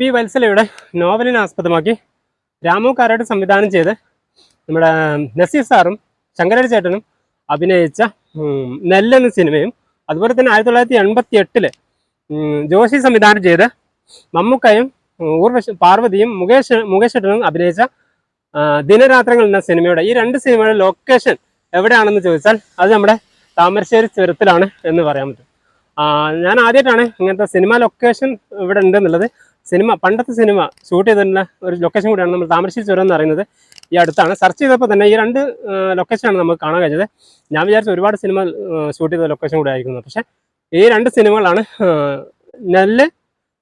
P വത്സലയുടെ നോവലിനെ ആസ്പദമാക്കി രാമു കാരാട്ട് സംവിധാനം ചെയ്ത് നമ്മുടെ നസീർ സാറും ശങ്കരടി ചേട്ടനും അഭിനയിച്ച നെല്ലെന്ന സിനിമയും അതുപോലെ തന്നെ ആയിരത്തി തൊള്ളായിരത്തി എൺപത്തി എട്ടിൽ ജോഷി സംവിധാനം ചെയ്ത് മമ്മൂക്കയും ഊർവശ പാർവതിയും മുകേഷ് മുകേഷ് ചേട്ടനും അഭിനയിച്ച ദിനരാത്രങ്ങൾ എന്ന സിനിമയുടെ ഈ രണ്ട് സിനിമയുടെ ലൊക്കേഷൻ എവിടെയാണെന്ന് ചോദിച്ചാൽ അത് നമ്മുടെ താമരശ്ശേരി ചുരത്തിലാണ് എന്ന് പറയാൻ പറ്റും. ഞാൻ ആദ്യമായിട്ടാണ് ഇങ്ങനത്തെ സിനിമ ലൊക്കേഷൻ ഇവിടെ ഉണ്ട് എന്നുള്ളത് സിനിമ പണ്ടത്തെ സിനിമ ഷൂട്ട് ചെയ്തിട്ടുള്ള ഒരു ലൊക്കേഷൻ കൂടിയാണ് നമ്മൾ താമരശ്ശേരി ചുരം എന്ന് പറയുന്നത്. ഈ അടുത്താണ്. സെർച്ച് ചെയ്തപ്പോൾ തന്നെ ഈ രണ്ട് ലൊക്കേഷനാണ് നമുക്ക് കാണാൻ കഴിഞ്ഞത്. ഞാൻ വിചാരിച്ച ഒരുപാട് സിനിമ ഷൂട്ട് ചെയ്ത ലൊക്കേഷൻ കൂടെ ആയിരിക്കുന്നത് പക്ഷേ ഈ രണ്ട് സിനിമകളാണ് നെല്ല്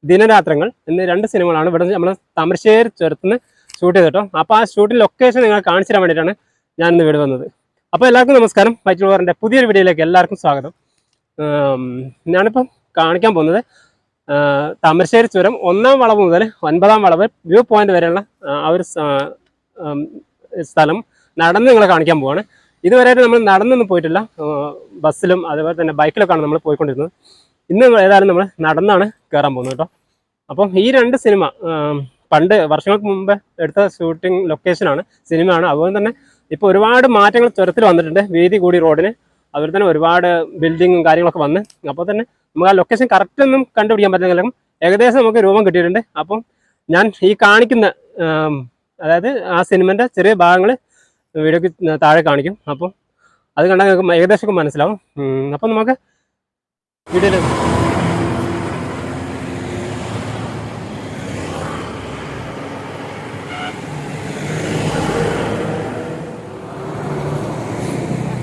ദിനരാത്രങ്ങൾ എന്നീ രണ്ട് സിനിമകളാണ് ഇവിടെ നമ്മൾ താമരശ്ശേരി ചുരത്തുനിന്ന് ഷൂട്ട് ചെയ്തിട്ടോ അപ്പോൾ ആ ഷൂട്ടിന്റെ ലൊക്കേഷൻ നിങ്ങൾ കാണിച്ചു തരാൻ വേണ്ടിയിട്ടാണ് ഞാനിന്ന് വീട് വന്നത്. അപ്പോൾ എല്ലാവർക്കും നമസ്കാരം. വൈറ്റ് വാറിന്റെ പുതിയൊരു വീഡിയോയിലേക്ക് എല്ലാവർക്കും സ്വാഗതം. ഞാനിപ്പം കാണിക്കാൻ പോകുന്നത് താമരശ്ശേരി ചുരം ഒന്നാം വളവ് മുതൽ ഒൻപതാം വളവ് വ്യൂ പോയിന്റ് വരെയുള്ള ആ, ഒരു സ്ഥലം നടന്ന് നിങ്ങളെ കാണിക്കാൻ പോവാണ്. ഇതുവരെയായിട്ട് നമ്മൾ നടന്നൊന്നും പോയിട്ടില്ല. ബസ്സിലും അതുപോലെ തന്നെ ബൈക്കിലൊക്കെയാണ് നമ്മൾ പോയിക്കൊണ്ടിരുന്നത്. ഇന്ന് ഏതായാലും നമ്മൾ നടന്നാണ് കയറാൻ പോകുന്നത് കേട്ടോ. അപ്പം ഈ രണ്ട് സിനിമ പണ്ട് വർഷങ്ങൾക്ക് മുമ്പ് എടുത്ത ഷൂട്ടിംഗ് ലൊക്കേഷനാണ് സിനിമയാണ്. അതുപോലെ തന്നെ ഇപ്പോൾ ഒരുപാട് മാറ്റങ്ങൾ ചുരത്തിൽ വന്നിട്ടുണ്ട്. വീതി കൂടി റോഡിന് അതുപോലെ തന്നെ ഒരുപാട് ബിൽഡിങ്ങും കാര്യങ്ങളൊക്കെ വന്ന് അപ്പോൾ തന്നെ നമുക്ക് ആ ലൊക്കേഷൻ കറക്റ്റ് ഒന്നും കണ്ടുപിടിക്കാൻ പറ്റുന്നില്ലെങ്കിലും ഏകദേശം നമുക്ക് രൂപം കിട്ടിയിട്ടുണ്ട്. അപ്പം ഞാൻ ഈ കാണിക്കുന്ന അതായത് ആ സിനിമന്റെ ചെറിയ ഭാഗങ്ങൾ വീഡിയോക്ക് താഴെ കാണിക്കും. അപ്പം അത് കണ്ടാൽ നിങ്ങൾക്ക് മനസ്സിലാവും. അപ്പം നമുക്ക് വീഡിയോയിൽ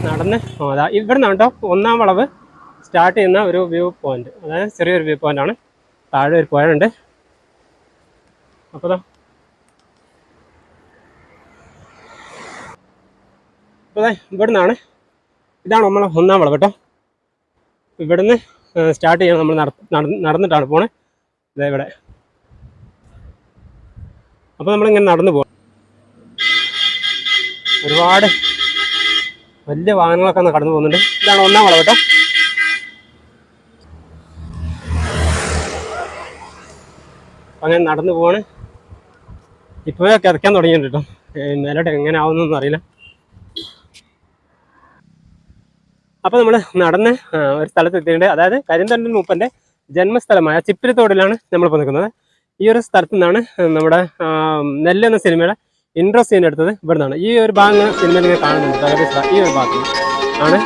നടന്ന് അതാ ഇവിടെ കേട്ടോ ഒന്നാം വളവ് സ്റ്റാർട്ട് ചെയ്യുന്ന ഒരു വ്യൂ പോയിന്റ് അതായത് ചെറിയൊരു വ്യൂ പോയിന്റ് ആണ്. താഴെ ഒരു പോയിന്റ് അപ്പോൾ അപ്പോ അപ്പോൾ ദാ ഇവിടെ നിന്നാണ് ഇതാണ് നമ്മളെ ഒന്നാം വളവ് കേട്ടോ. ഇവിടുന്ന് സ്റ്റാർട്ട് ചെയ്യണം നമ്മൾ നടന്നിട്ടാണ് പോണേ. ഇതാ ഇവിടെ. അപ്പോൾ നമ്മളിങ്ങനെ നടന്നു പോകാം ഒരുപാട് വലിയ വാഹനങ്ങളൊക്കെ ഒന്ന് കടന്നു പോകുന്നുണ്ട്. ഇതാണ് ഒന്നാം വളവ് കേട്ടോ. അങ്ങനെ നടന്നു പോവാണ്. ഇപ്പോഴേ കിറക്കാൻ തുടങ്ങിയിട്ടുണ്ട് മേലോട്ട് എങ്ങനെ ആവുന്നൊന്നും അറിയില്ല. അപ്പൊ നമ്മൾ നടന്ന് ഒരു സ്ഥലത്ത് എത്തിയിട്ടുണ്ട്. അതായത് കരിന്തണ്ടൻ മൂപ്പന്റെ ജന്മസ്ഥലമായ ചിപ്പിരിത്തോടിലാണ് നമ്മളിപ്പോൾ നിൽക്കുന്നത്. ഈ ഒരു സ്ഥലത്തു നിന്നാണ് നമ്മുടെ നെല്ല് എന്ന സിനിമയുടെ ഇൻട്രോ സീൻ എടുത്തത് ഇവിടെ നിന്നാണ് ഈ ഒരു ഭാഗങ്ങൾ സിനിമയിൽ നിങ്ങൾ കാണുന്നുണ്ട്. ഈ ഒരു ഭാഗത്ത് ആണ്.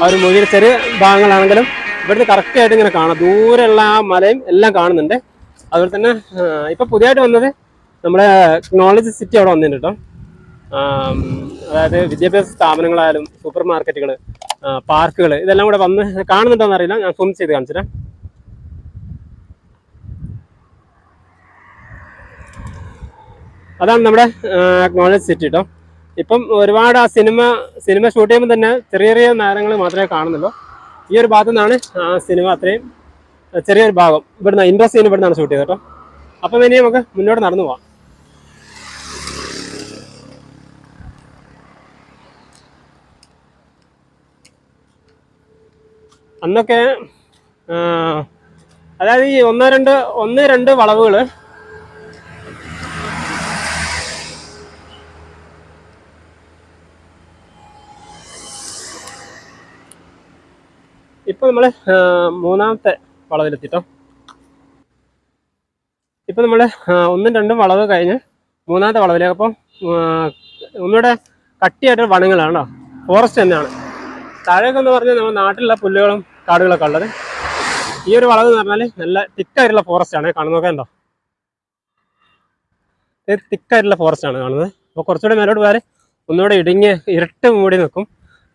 ആ ഒരു മൂവിയിൽ ചെറിയ ഭാഗങ്ങളാണെങ്കിലും ഇവിടുന്ന് കറക്റ്റായിട്ട് ഇങ്ങനെ കാണാം. ദൂരെയുള്ള ആ മലയും എല്ലാം കാണുന്നുണ്ട്. അതുപോലെ തന്നെ ഇപ്പം പുതിയതായിട്ട് വന്നത് നമ്മുടെ ടെക്നോളജി സിറ്റി അവിടെ വന്നിട്ടുണ്ട് കേട്ടോ. അതായത് വിദ്യാഭ്യാസ സ്ഥാപനങ്ങളായാലും സൂപ്പർ മാർക്കറ്റുകൾ പാർക്കുകൾ ഇതെല്ലാം കൂടെ വന്ന് കാണുന്നുണ്ടോ എന്നറിയില്ല ഞാൻ സൂം ചെയ്ത് കാണിച്ചുതരാം. അതാണ് നമ്മുടെ അക്നോളജ് സിറ്റി കേട്ടോ ഇപ്പം ഒരുപാട് ആ സിനിമ സിനിമ ഷൂട്ട് ചെയ്യുമ്പോൾ തന്നെ ചെറിയ ചെറിയ നഗരങ്ങൾ മാത്രമേ കാണുന്നുള്ളൂ. ഈ ഒരു ഭാഗത്തു നിന്നാണ് ആ സിനിമ അത്രയും ചെറിയൊരു ഭാഗം. ഇവിടുന്ന് ഇൻഡോർ സീൻ ഇവിടുന്നാണ് ഷൂട്ട് ചെയ്തത് കേട്ടോ അപ്പം ഇനി നമുക്ക് മുന്നോട്ട് നടന്നു പോവാം. അന്നൊക്കെ അതായത് ഈ ഒന്ന് രണ്ട് ഒന്ന് രണ്ട് വളവുകൾ ആ, മൂന്നാമത്തെ വളവിലെത്തിട്ടോ. ഇപ്പം നമ്മൾ ഒന്നും രണ്ടും വളവ് കഴിഞ്ഞ് മൂന്നാമത്തെ വളവിലേക്ക് അപ്പം ഒന്നുകൂടെ കട്ടിയായിട്ട് വനങ്ങളാണ് കേട്ടോ. ഫോറസ്റ്റ് തന്നെയാണ്. താഴേക്ക് എന്ന് പറഞ്ഞാൽ നമ്മുടെ നാട്ടിലുള്ള പുല്ലുകളും കാടുകളൊക്കെ ഉള്ളത്. ഈ ഒരു വളവ് എന്ന് പറഞ്ഞാൽ നല്ല തിക്കായിട്ടുള്ള ഫോറസ്റ്റ് ആണ്. കാണുന്നതൊക്കെ ഉണ്ടോ തിക്കായിട്ടുള്ള ഫോറസ്റ്റ് ആണ് കാണുന്നത്. അപ്പോൾ കുറച്ചുകൂടെ മേലോട്ട് പോയാൽ ഒന്നുകൂടെ ഇടുങ്ങി ഇരട്ട് മൂടി നിൽക്കും.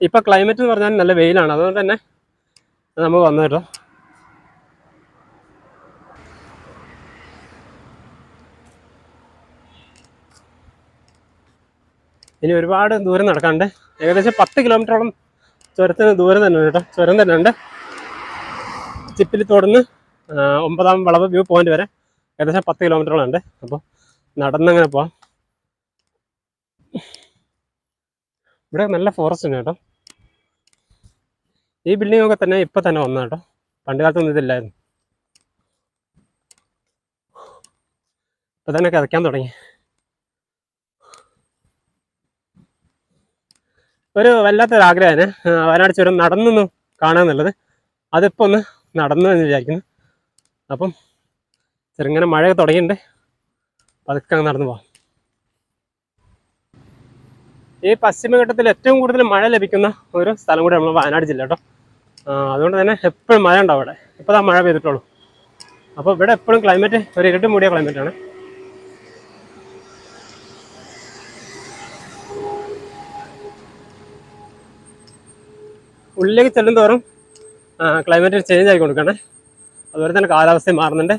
ഇപ്പോൾ ക്ലൈമറ്റ് എന്ന് പറഞ്ഞാൽ നല്ല വെയിലാണ്. അതുകൊണ്ട് തന്നെ നമുക്ക് വന്നു കേട്ടോ. ഇനി ഒരുപാട് ദൂരം നടക്കാണ്ട് ഏകദേശം പത്ത് കിലോമീറ്ററോളം ചുരത്തിന് ദൂരം തന്നെ കേട്ടോ. ചുരം തന്നെ ഉണ്ട്. ചിപ്പിൽ തോടുന്ന് ഒമ്പതാം വളവ് വ്യൂ പോയിന്റ് വരെ ഏകദേശം പത്ത് കിലോമീറ്ററോളം ഉണ്ട്. അപ്പോൾ നടന്നങ്ങനെ പോവാം. ഇവിടെ നല്ല ഫോറസ്റ്റ് ഉണ്ട് കേട്ടോ. ഈ ബിൽഡിംഗ് ഒക്കെ തന്നെ ഇപ്പൊ തന്നെ വന്ന കേട്ടോ പണ്ട് കാലത്തൊന്നും ഇതില്ലായിരുന്നു. ഇപ്പൊ തന്നെ കിതയ്ക്കാൻ തുടങ്ങി. ഒരു വല്ലാത്തൊരു ആഗ്രഹമാണ് വയനാട് ചുരം നടന്നൊന്ന് കാണാന്നുള്ളത് അതിപ്പോ ഒന്ന് നടന്നു എന്ന് വിചാരിക്കുന്നു. അപ്പം ചെറുങ്ങനെ മഴയൊക്കെ തുടങ്ങിയിട്ടുണ്ട്. പതുക്കെ അങ്ങ് നടന്നു പോവാം. ഈ പശ്ചിമഘട്ടത്തിൽ ഏറ്റവും കൂടുതൽ മഴ ലഭിക്കുന്ന ഒരു സ്ഥലം കൂടി നമ്മൾ വയനാട് ജില്ല കേട്ടോ അതുകൊണ്ട് തന്നെ എപ്പോഴും മഴ ഉണ്ടാവും അവിടെ? ഇപ്പോൾ ആ മഴ പെയ്തിട്ടുള്ളൂ. അപ്പോൾ ഇവിടെ എപ്പോഴും ക്ലൈമറ്റ് ഒരു ഇരുട്ട് മൂടിയ ക്ലൈമറ്റ് ആണ്. ഉള്ളിലേക്ക് ചെല്ലും തോറും ക്ലൈമറ്റ് ചേഞ്ച് ആയിക്കൊടുക്കണേ അതുപോലെ തന്നെ കാലാവസ്ഥയും മാറുന്നുണ്ട്.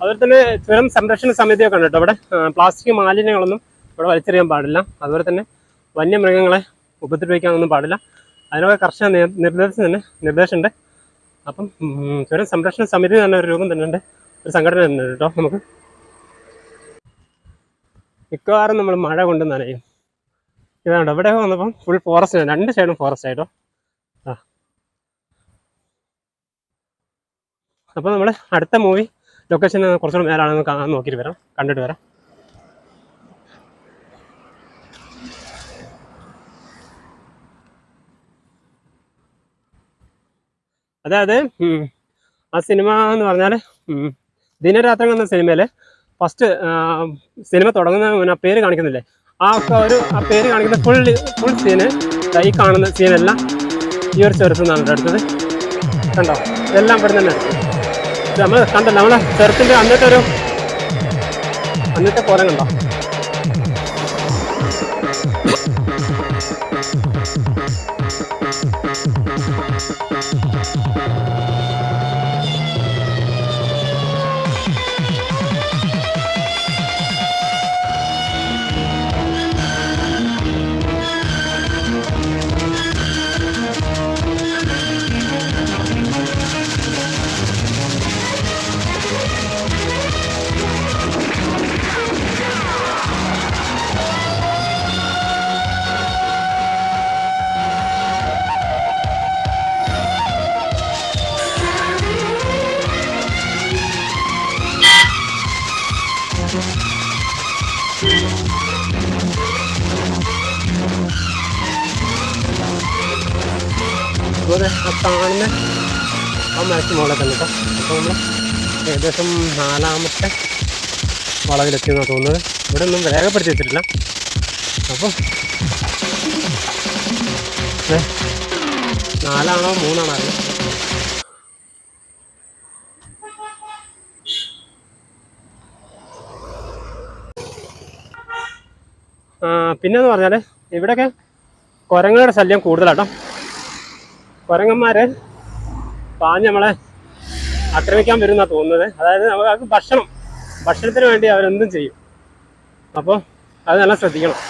അതുപോലെ തന്നെ ചുരം സംരക്ഷണ സമിതിയൊക്കെ ഉണ്ട് കേട്ടോ ഇവിടെ പ്ലാസ്റ്റിക് മാലിന്യങ്ങളൊന്നും ഇവിടെ വലിച്ചെറിയാൻ പാടില്ല. അതുപോലെ തന്നെ വന്യമൃഗങ്ങളെ ഉപദ്രവിക്കാനൊന്നും പാടില്ല. അതിനൊക്കെ കർശന നിർ- നിർദ്ദേശം തന്നെ നിർദ്ദേശമുണ്ട്. അപ്പം ചുരം സംരക്ഷണ സമിതി തന്നെ ഒരു രൂപം തന്നെ ഉണ്ട് ഒരു സംഘടന തന്നെ കേട്ടോ നമുക്ക്. മിക്കവാറും നമ്മൾ മഴ കൊണ്ട് നനയും. ഇതാണ് ഇവിടെ വന്നപ്പം ഫുൾ ഫോറസ്റ്റ് രണ്ട് സൈഡും ഫോറസ്റ്റ് ആയിട്ടോ. ആ. അപ്പോൾ നമ്മൾ അടുത്ത മൂവി ലൊക്കേഷൻ കുറച്ചുകൂടെ കാണാൻ നോക്കിയിട്ട് വരാം. കണ്ടിട്ട് വരാം. അതായത് ആ സിനിമ എന്ന് പറഞ്ഞാൽ ദിനരാത്രങ്ങൾ എന്ന സിനിമയിൽ ഫസ്റ്റ് സിനിമ തുടങ്ങുന്ന പേര് കാണിക്കുന്നില്ലേ? ആ ഒരു ആ പേര് കാണിക്കുന്ന ഫുൾ ഫുൾ സീന് ഈ കാണുന്ന സീനെല്ലാം ഈ ഒരു ചെറുത്ത് നിന്നാണ് എടുത്തത്. കണ്ടോ? ഇതെല്ലാം ഇവിടെ തന്നെ നമ്മൾ കണ്ടല്ലോ നമ്മളെ ചെറുത്തിന്റെ അന്നത്തെ ഒരു അന്നത്തെ കോലം കണ്ടോ? കാണുന്ന ആ മരത്തിന് മുകളിൽ തന്നെ കേട്ടോ അപ്പോൾ നമ്മൾ ഏകദേശം നാലാമത്തെ വളവിലെത്തിയെന്നാണ് തോന്നുന്നത്. ഇവിടെ ഒന്നും രേഖപ്പെടുത്തി വെച്ചിട്ടില്ല. അപ്പോൾ നാലാണോ മൂന്നാണോ അറിയാം പിന്നെന്ന് പറഞ്ഞാൽ ഇവിടെയൊക്കെ കുരങ്ങുകളുടെ ശല്യം കൂടുതലാട്ടോ. കുരങ്ങന്മാര് പാഞ്ഞ് നമ്മളെ ആക്രമിക്കാൻ വരുന്ന തോന്നുന്നത്. അതായത് നമുക്ക് ഭക്ഷണം ഭക്ഷണത്തിന് വേണ്ടി അവരെന്തും ചെയ്യും. അപ്പോൾ അത് നല്ല ശ്രദ്ധിക്കണം.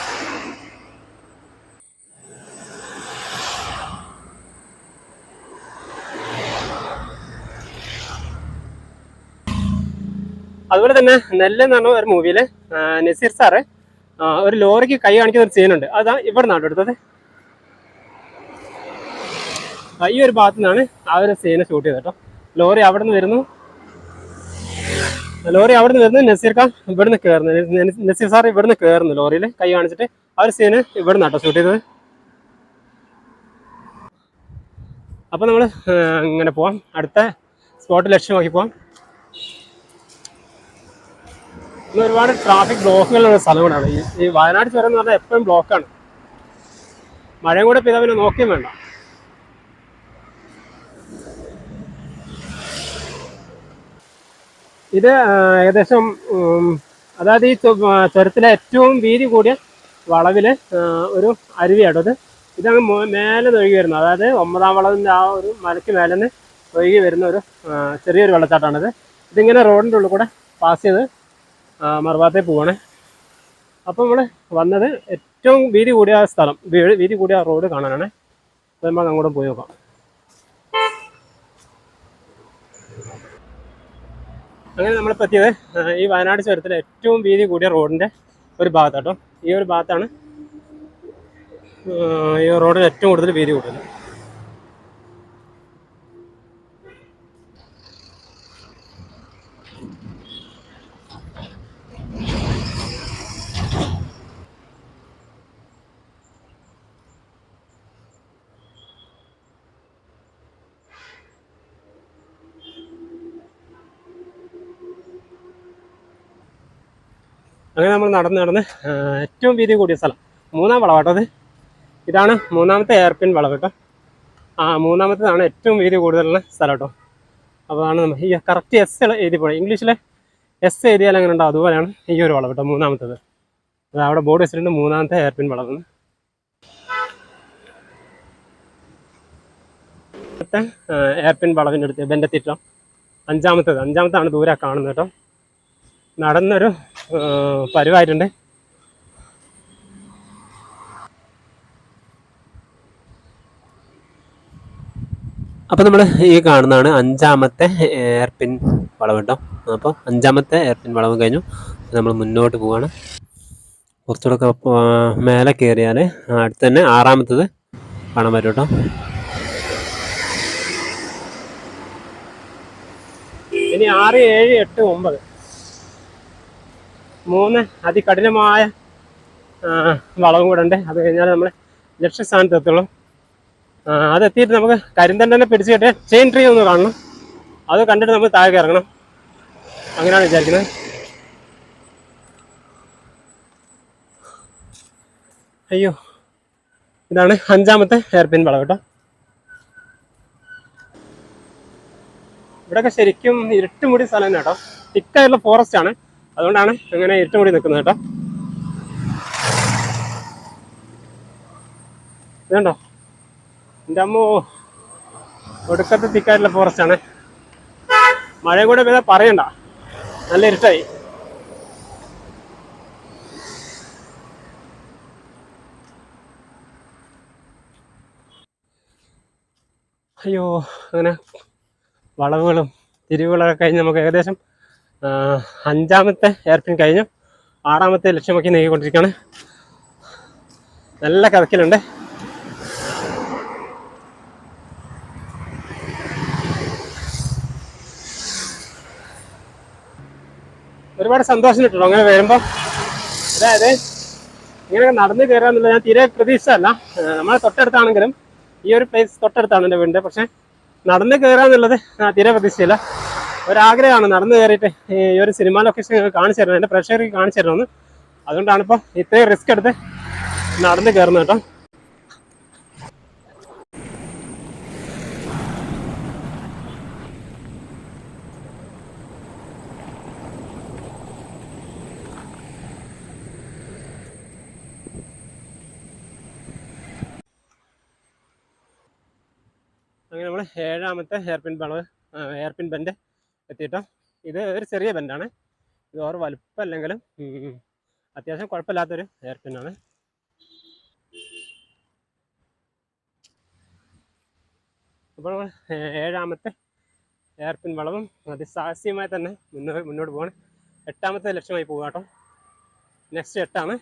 അതുപോലെ തന്നെ നെല്ല് എന്ന് പറഞ്ഞ ഒരു മൂവിയിൽ നസീർ സാറ് ഒരു ലോറിക്ക് കൈ കാണിക്കുന്ന ഒരു സീനുണ്ട് അതാ ഇവിടെ നിന്നാണ് എടുത്തത്. ഈ ഒരു ഭാഗത്തു നിന്നാണ് ആ ഒരു സീന ഷൂട്ട് ചെയ്തത് കേട്ടോ ലോറി അവിടെ നിന്ന് വരുന്നു. ലോറി അവിടെ നിന്ന് വരുന്നു. നസീർ ഖാൻ ഇവിടെ നിന്ന് കയറുന്നു നസീർ സാർ ഇവിടെ നിന്ന് കയറുന്നു ലോറിയിൽ കൈ കാണിച്ചിട്ട് ആ ഒരു സീന് ഇവിടെ നിന്നാട്ടോ ഷൂട്ട് ചെയ്തത്. അപ്പോൾ നമ്മൾ ഇങ്ങനെ പോവാം. അടുത്ത സ്പോട്ട് ലക്ഷ്യമാക്കി പോവാം. ഇന്ന് ഒരുപാട് ട്രാഫിക് ബ്ലോക്കുകളുള്ള സ്ഥലങ്ങളാണ് ഈ വയനാട് ചുരം എന്ന് പറഞ്ഞാൽ എപ്പോഴും ബ്ലോക്കാണ് മഴയും കൂടെ പിന്നെ നോക്കിയും വേണ്ട. ഇത് ഏകദേശം അതായത് ഈ ചുരത്തിലെ ഏറ്റവും വീതി കൂടിയ വളവിൽ ഒരു അരുവിയാണ് ഇത്. ഇതങ്ങ് മോ- മേലെ ഒഴുകി വരുന്നത്. അതായത് ഒമ്പതാം വളവിന്റെ ആ ഒരു മലയ്ക്ക് മേലെ നിന്ന് ഒഴുകി വരുന്ന ഒരു ചെറിയൊരു വെള്ളച്ചാട്ടമാണിത് ഇതിങ്ങനെ റോഡിന്റെ ഉള്ളിൽ കൂടെ പാസ് ചെയ്ത് മറുഭാഗത്തേക്ക് പോവാണ്. അപ്പോൾ നമ്മൾ വന്നത് ഏറ്റവും വീതി കൂടിയ സ്ഥലം വീതി കൂടിയ റോഡ് കാണാനാണ്. അപ്പോൾ നമ്മൾ അങ്ങോട്ട് പോയി നോക്കാം. അങ്ങനെ നമ്മളിപ്പോൾ എത്തിയത് ഈ വയനാട് ചുരത്തിലെ ഏറ്റവും വീതി കൂടിയ റോഡിന്റെ ഒരു ഭാഗത്താട്ടോ. ഈ ഒരു ഭാഗത്താണ് ഈ റോഡിൽ ഏറ്റവും കൂടുതൽ വീതി കൂടുതൽ അങ്ങനെ നമ്മൾ നടന്ന് നടന്ന് ഏറ്റവും വീതി കൂടിയ സ്ഥലം. മൂന്നാം വളവാട്ടോ ഇതാണ് മൂന്നാമത്തെ എയർപിൻ വളവ് കേട്ടോ. ആ മൂന്നാമത്തേതാണ് ഏറ്റവും വീതി കൂടുതലുള്ള സ്ഥലം കേട്ടോ. അപ്പോൾ അതാണ് നമ്മൾ ഈ കറക്റ്റ് എസ് എഴുതി പോകണം ഇംഗ്ലീഷിലെ എസ് എഴുതിയാൽ അങ്ങനെ ഉണ്ടോ അതുപോലെയാണ് ഈ ഒരു വളവ് കേട്ടോ മൂന്നാമത്തേത്. അത് അവിടെ ബോർഡ് വെച്ചിട്ടുണ്ട് മൂന്നാമത്തെ എയർപിൻ വളവ് എയർപിൻ വളവിന്റെ അടുത്ത് തിറ്റോ അഞ്ചാമത്തേത് അഞ്ചാമത്താണ് ദൂരെ കാണുന്നത് കേട്ടോ. നടന്നൊരു പരുവായിട്ടുണ്ട്? അപ്പോൾ നമ്മൾ ഈ കാണുന്നതാണ് അഞ്ചാമത്തെ എയർപിൻ വളവ് കേട്ടോ. അപ്പോൾ അഞ്ചാമത്തെ എയർപിൻ വളവ് കഴിഞ്ഞു. നമ്മൾ മുന്നോട്ട് പോവാണ്. കുറച്ചുകൂടെ മേലെ കയറിയാൽ അടുത്ത് തന്നെ ആറാമത്തത് കാണാൻ പറ്റും കേട്ടോ. ഇനി ആറ് ഏഴ് എട്ട് ഒമ്പത്. മൂന്ന് അതികഠിനമായ വളവും കൂടെ ഉണ്ട്. അത് കഴിഞ്ഞാൽ നമ്മൾ ലക്ഷ്യസ്ഥാനത്ത് എത്തുള്ളൂ. അതെത്തിയിട്ട് നമുക്ക് കരിന്തണ്ടനെ പിടിച്ചിട്ട് ചെയിൻ ട്രീ ഒന്ന് കാണണം. അത് കണ്ടിട്ട് നമ്മൾ താഴേക്ക് ഇറങ്ങണം. അങ്ങനെയാണ് വിചാരിക്കുന്നത്. അയ്യോ ഇതാണ് അഞ്ചാമത്തെ ഹെയർപിൻ വളവ് കേട്ടോ. ഇവിടെയൊക്കെ ശരിക്കും ഇരുട്ടുമുടി സ്ഥലം തന്നെ കേട്ടോ. തിക്കായിട്ടുള്ള ഫോറസ്റ്റ് ആണ്. അതുകൊണ്ടാണ് ഇങ്ങനെ ഏറ്റവും കൂടി നിൽക്കുന്നത് കേട്ടോ. ഇതുണ്ടോ? എന്റെ അമ്മോ ഒടുക്കത്തെ തിക്കായിട്ടുള്ള ഫോറസ്റ്റ് ആണ്. മഴയും കൂടെ പെയ്താൽ പറയണ്ട. നല്ല ഇരുട്ടായി. അയ്യോ അങ്ങനെ വളവുകളും തിരിവുകളൊക്കെ കഴിഞ്ഞ് നമുക്ക് ഏകദേശം അഞ്ചാമത്തെ എയർപിൻ കഴിഞ്ഞു. ആറാമത്തെ ലക്ഷ്യമാക്കി നീങ്ങിക്കൊണ്ടിരിക്കുകയാണ്. നല്ല കഥക്കിലുണ്ട് ഒരുപാട് സന്തോഷം കിട്ടുള്ളൂ അങ്ങനെ വരുമ്പോൾ അതായത് ഇങ്ങനെ നടന്നു കയറാന്നുള്ളത് ഞാൻ തീരെ പ്രതീക്ഷിച്ചതല്ല. നമ്മളെ തൊട്ടടുത്താണെങ്കിലും ഈ ഒരു പ്ലേസ് തൊട്ടടുത്താണ് എന്റെ വീടിന്റെ. പക്ഷേ നടന്ന് കയറാന്നുള്ളത് ഞാൻ തീരെ പ്രതീക്ഷിച്ചില്ല. ഒരാഗ്രഹമാണ്. നടന്നു കയറിയിട്ട് ഈ ഒരു സിനിമ ലൊക്കേഷൻ കാണിച്ചു തരണം എന്റെ പ്രേക്ഷകർക്ക് കാണിച്ചു തരണമെന്ന് അതുകൊണ്ടാണ് ഇപ്പോൾ ഇത്രയും റിസ്ക് എടുത്ത് നടന്ന് കയറുന്നത് കേട്ടോ. അങ്ങനെ നമ്മൾ ഏഴാമത്തെ ഹെയർപിൻ വളവ് ഹെയർപിൻ ബെൻഡ് എത്തിയിട്ടോ? ഇത് ഒരു ചെറിയ ബെൻഡാണ്. ഇത് ഓർ വലുപ്പമല്ലെങ്കിലും അത്യാവശ്യം കുഴപ്പമില്ലാത്തൊരു ഹെയർ ആണ്. അപ്പോൾ ഏഴാമത്തെ ഏഴാമത്തെ ഹെയർപിൻ വളവും അതിസാഹസ്യമായി തന്നെ മുന്നോട്ട് മുന്നോട്ട് പോകണം എട്ടാമത്തെ ലക്ഷ്യമായി പോകാം കേട്ടോ നെക്സ്റ്റ് എട്ടാണ്.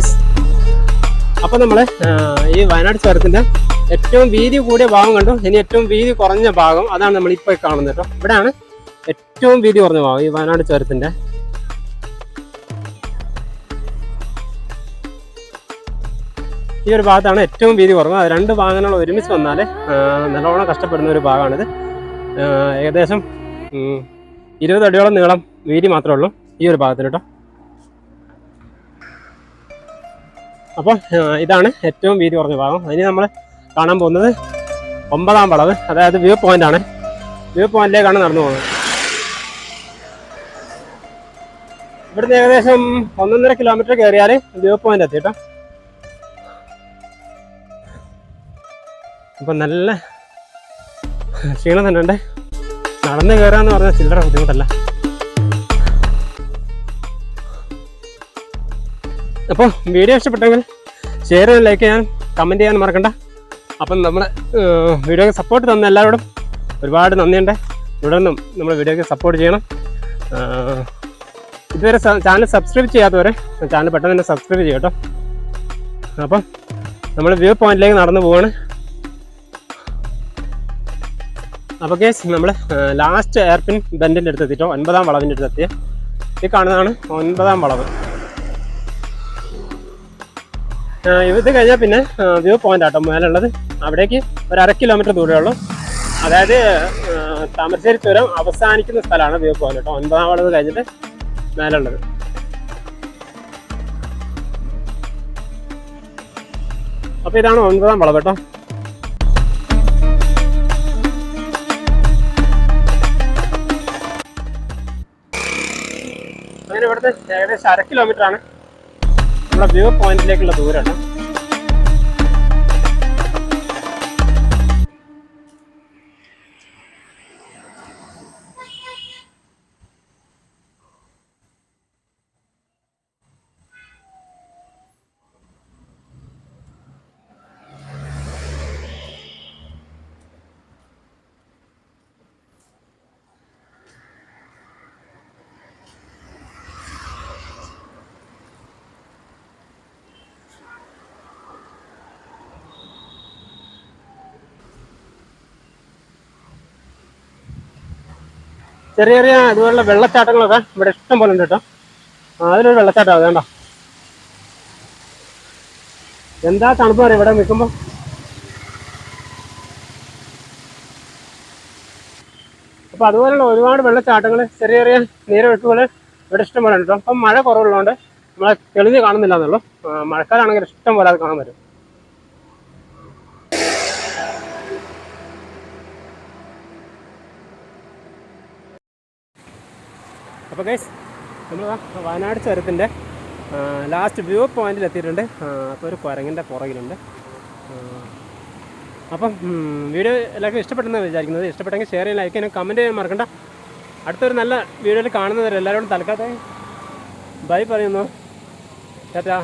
ഗൈസ് അപ്പോൾ നമ്മൾ ഈ വയനാട് ചുരത്തിന്റെ ഏറ്റവും വീതി കൂടിയ ഭാഗം കണ്ടു? ഇനി ഏറ്റവും വീതി കുറഞ്ഞ ഭാഗം അതാണ് നമ്മൾ ഇപ്പോൾ കാണുന്നത് കേട്ടോ. ഇവിടെയാണ് ഏറ്റവും വീതി കുറഞ്ഞ ഭാഗം ഈ വയനാട് ചുരത്തിന്റെ ഈ ഒരു ഭാഗത്താണ് ഏറ്റവും വീതി കുറവ് രണ്ട് ഭാഗങ്ങൾ ഒരുമിച്ച് വന്നാൽ നല്ലോണം കഷ്ടപ്പെടുന്ന ഒരു ഭാഗമാണിത്. ഏകദേശം ഇരുപത് അടിയോളം നീളം വീതി മാത്രമേ ഉള്ളൂ ഈ ഒരു ഭാഗത്തിൽ കേട്ടോ അപ്പോൾ ഇതാണ് ഏറ്റവും വീതി കുറഞ്ഞ ഭാഗം. അതിന് നമ്മൾ കാണാൻ പോകുന്നത് ഒമ്പതാം വളവ് അതായത് വ്യൂ പോയിന്റ് ആണ്. വ്യൂ പോയിന്റിലേക്കാണ് നടന്നു പോകുന്നത്. ഇവിടുന്ന് ഏകദേശം ഒന്നൊന്നര കിലോമീറ്റർ കയറിയാൽ വ്യൂ പോയിന്റ് എത്തി കേട്ടോ. അപ്പം നല്ല ക്ഷീണം തന്നെ ഉണ്ട്. നടന്ന് കയറാന്ന് പറഞ്ഞാൽ ചില്ലറ ബുദ്ധിമുട്ടല്ല. അപ്പോൾ വീഡിയോ ഇഷ്ടപ്പെട്ടെങ്കിൽ ഷെയർ ചെയ്യാൻ ലൈക്ക് ചെയ്യാൻ കമന്റ് ചെയ്യാൻ മറക്കണ്ട. അപ്പം നമ്മൾ വീഡിയോക്ക് സപ്പോർട്ട് തന്ന എല്ലാവരോടും ഒരുപാട് നന്ദിയുണ്ട്. തുടർന്നും നമ്മൾ വീഡിയോക്ക് സപ്പോർട്ട് ചെയ്യണം. ഇതുവരെ ചാനൽ സബ്സ്ക്രൈബ് ചെയ്യാത്തവരെ ചാനൽ പെട്ടെന്ന് തന്നെ സബ്സ്ക്രൈബ് ചെയ്യട്ടോ അപ്പം നമ്മൾ വ്യൂ പോയിന്റിലേക്ക് നടന്നു പോവാണ്. അപ്പോൾ കേസ് നമ്മൾ ലാസ്റ്റ് എയർപിൻ ബെൻഡിന്റെ എത്തിയിട്ടോ ഒൻപതാം വളവിന്റെ അടുത്ത് എത്തിയ. ഈ കാണുന്നതാണ് ഒൻപതാം വളവ്. ഇത് കഴിഞ്ഞാൽ പിന്നെ വ്യൂ പോയിന്റ് ആട്ടോ മേലുള്ളത് അവിടേക്ക് ഒരു അര കിലോമീറ്റർ ദൂരമേ ഉള്ളൂ അതായത് താമരശ്ശേരി ചുരം അവസാനിക്കുന്ന സ്ഥലമാണ് വ്യൂ പോയിന്റ് കേട്ടോ ഒൻപതാം വളവ് കഴിഞ്ഞിട്ട് മേലുള്ളത് അപ്പൊ ഇതാണ് ഒൻപതാം വളവ് കേട്ടോ അങ്ങനെ ഇവിടുത്തെ ഏകദേശം അര കിലോമീറ്റർ ആണ്. നമ്മുടെ വ്യൂ പോയിന്റിലേക്കുള്ള ദൂരം ചെറിയ ചെറിയ ഇതുപോലുള്ള വെള്ളച്ചാട്ടങ്ങളൊക്കെ ഇവിടെ ഇഷ്ടം പോലെ ഉണ്ട് കേട്ടോ. അതിലൊരു വെള്ളച്ചാട്ടം അതേണ്ട എന്താ തണുപ്പ് പറയാം ഇവിടെ നിൽക്കുമ്പോൾ അപ്പോൾ അതുപോലുള്ള ഒരുപാട് വെള്ളച്ചാട്ടങ്ങൾ ചെറിയ ചെറിയ നീരൊഴുക്കുകൾ ഇവിടെ ഇഷ്ടം പോലെ ഉണ്ട് കേട്ടോ. അപ്പം മഴ കുറവുള്ളതുകൊണ്ട് നമ്മളെ തെളിഞ്ഞ് കാണുന്നില്ല എന്നുള്ളൂ. മഴക്കാലാണെങ്കിൽ ഇഷ്ടം പോലെ അത് കാണാൻ പറ്റും. അപ്പോൾ ഗൈസ് നമ്മൾ വയനാട് ചുരത്തിന്റെ ലാസ്റ്റ് വ്യൂ പോയിന്റിൽ എത്തിയിട്ടുണ്ട്. അപ്പോൾ ഒരു കുരങ്ങിന്റെ പുറകിലുണ്ട്. അപ്പം വീഡിയോ എല്ലാവർക്കും ഇഷ്ടപ്പെട്ടെന്ന് വിചാരിക്കുന്നത്. ഇഷ്ടപ്പെട്ടെങ്കിൽ ഷെയർ ചെയ്യാൻ ലൈക്ക് ചെയ്യാൻ കമന്റ് ചെയ്യാൻ മറക്കണ്ട. അടുത്തൊരു നല്ല വീഡിയോയിൽ കാണുന്നവരെ എല്ലാവരോടും തൽക്കാതെ ബൈ പറയുന്നു. ചേട്ടാ